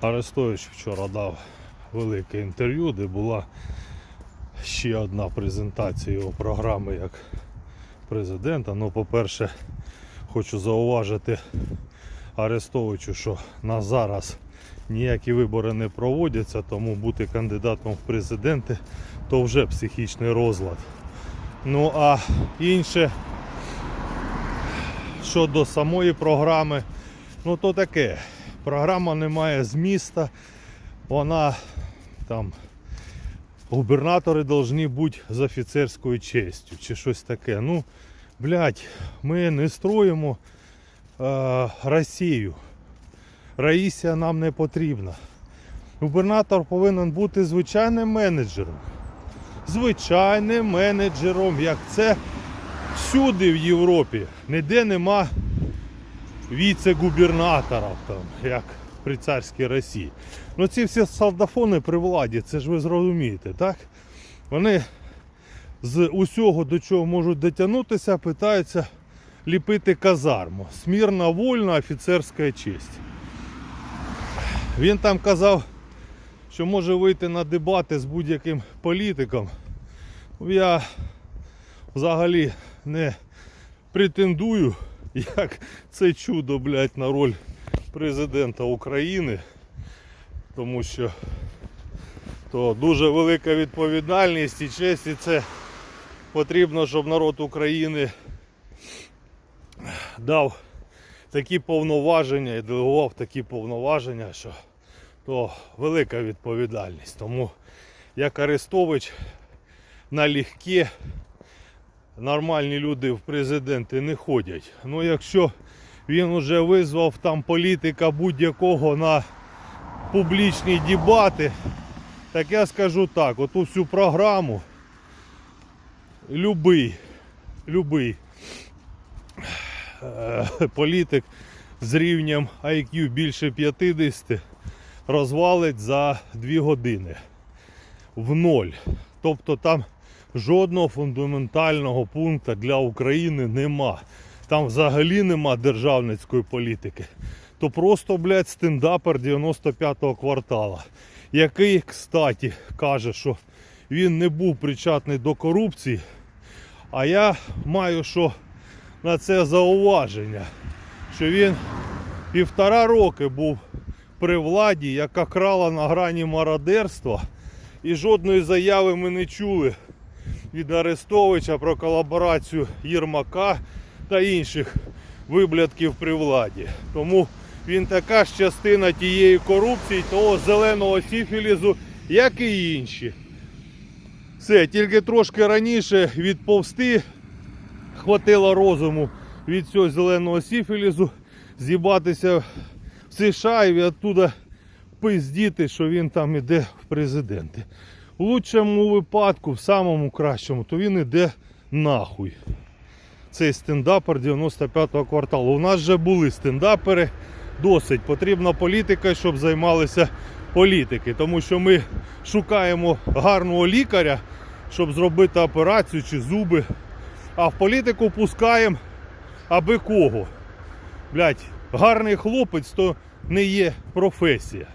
Арестович вчора дав велике інтерв'ю, де була ще одна презентація його програми як президента. Ну, по-перше, хочу зауважити Арестовичу, що на зараз ніякі вибори не проводяться, тому бути кандидатом в президенти то вже психічний розлад. Ну а інше щодо самої програми, ну то таке. Програма не має зміста, вона там губернатори повинні бути з офіцерською честю чи щось таке. Ну, блядь, ми не строїмо е, Росію. Раїсія нам не потрібна. Губернатор повинен бути звичайним менеджером. Звичайним менеджером, як це всюди в Європі. Ніде нема віце-губернаторів, там, як при царській Росії. Ну ці всі солдафони при владі, це ж ви зрозумієте, так? Вони з усього, до чого можуть дотягнутися, питаються ліпити казарму. Смірна, вольна, офіцерська честь. Він там казав, що може вийти на дебати з будь-яким політиком. Я взагалі не претендую, як це чудо, блядь, на роль президента України, тому що то дуже велика відповідальність і честь, і це потрібно, щоб народ України дав такі повноваження і делегував такі повноваження, що то велика відповідальність. Тому як Арестович налегке нормальні люди в президенти не ходять. Ну якщо він вже визвав там політика будь-якого на публічні дебати, так я скажу так, оту всю програму любий, любий е, політик з рівнем IQ більше 50 розвалить за 2 години в ноль. Тобто там жодного фундаментального пункту для України нема. Там взагалі нема державницької політики. То просто, блядь, стендапер 95-го квартала, який, кстати, каже, що він не був причетний до корупції. А я маю що на це зауваження, що він півтора роки був при владі, яка крала на грані мародерства, і жодної заяви ми не чули від Арестовича про колаборацію Єрмака та інших виблядків при владі. Тому він така ж частина тієї корупції, того зеленого сіфілізу, як і інші. Все, тільки трошки раніше відповсти хватило розуму від цього зеленого сіфілізу, з'їбатися в США і оттуда пиздіти, що він там іде в президенти. У лучшому випадку, в самому кращому, то він іде нахуй. Цей стендапер 95-го кварталу. У нас вже були стендапери. Досить потрібна політика, щоб займалися політики. Тому що ми шукаємо гарного лікаря, щоб зробити операцію чи зуби. А в політику пускаємо аби кого. Блять, гарний хлопець то не є професія.